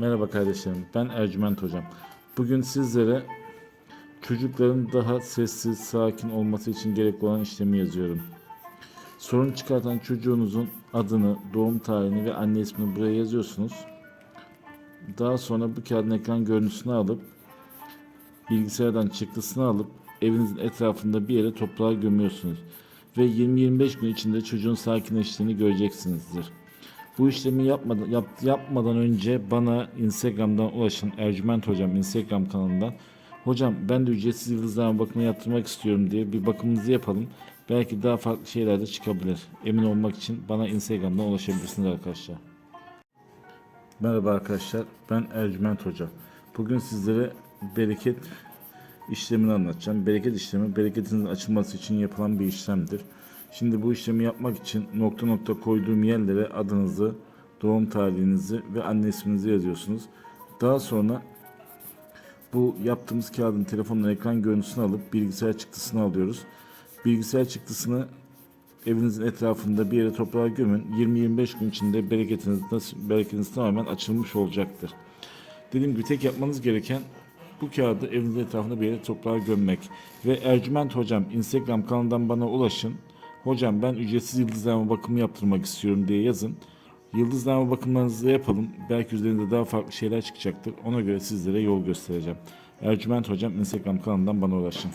Merhaba kardeşlerim, ben Ercüment Hocam. Bugün sizlere çocukların daha sessiz, sakin olması için gerekli olan işlemi yazıyorum. Sorun çıkartan çocuğunuzun adını, doğum tarihini ve anne ismini buraya yazıyorsunuz. Daha sonra bu kağıdın ekran görüntüsünü alıp bilgisayardan çıktısını alıp evinizin etrafında bir yere toprağa gömüyorsunuz. Ve 20-25 gün içinde çocuğun sakinleştiğini göreceksinizdir. Bu işlemi yapmadan, yap- yapmadan önce bana Instagram'dan ulaşın. Ercüment Hocam Instagram kanalından. Hocam ben de ücretsiz yıldızlama bakımı yaptırmak istiyorum diye bir bakımınızı yapalım. Belki daha farklı şeyler de çıkabilir. Emin olmak için bana Instagram'dan ulaşabilirsiniz arkadaşlar. Merhaba arkadaşlar. Ben Ercüment Hoca. Bugün sizlere bereket işlemini anlatacağım. Bereket işlemi bereketinizin açılması için yapılan bir işlemdir. Şimdi bu işlemi yapmak için nokta nokta koyduğum yerlere adınızı, doğum tarihinizi ve anne isminizi yazıyorsunuz. Daha sonra bu yaptığımız kağıdın telefonla ekran görüntüsünü alıp bilgisayar çıktısını alıyoruz. Bilgisayar çıktısını evinizin etrafında bir yere toprağa gömün. 20-25 gün içinde bereketiniz, bereketiniz tamamen açılmış olacaktır. Dediğim gibi tek yapmanız gereken bu kağıdı evinizin etrafında bir yere toprağa gömmek. Ve Ercüment Hocam Instagram kanalından bana ulaşın. Hocam ben ücretsiz yıldızlama bakımı yaptırmak istiyorum diye yazın. Yıldızlama bakımlarınızı yapalım. Belki üzerinde daha farklı şeyler çıkacaktır. Ona göre sizlere yol göstereceğim. Ercüment Hocam Instagram kanalından bana ulaşın.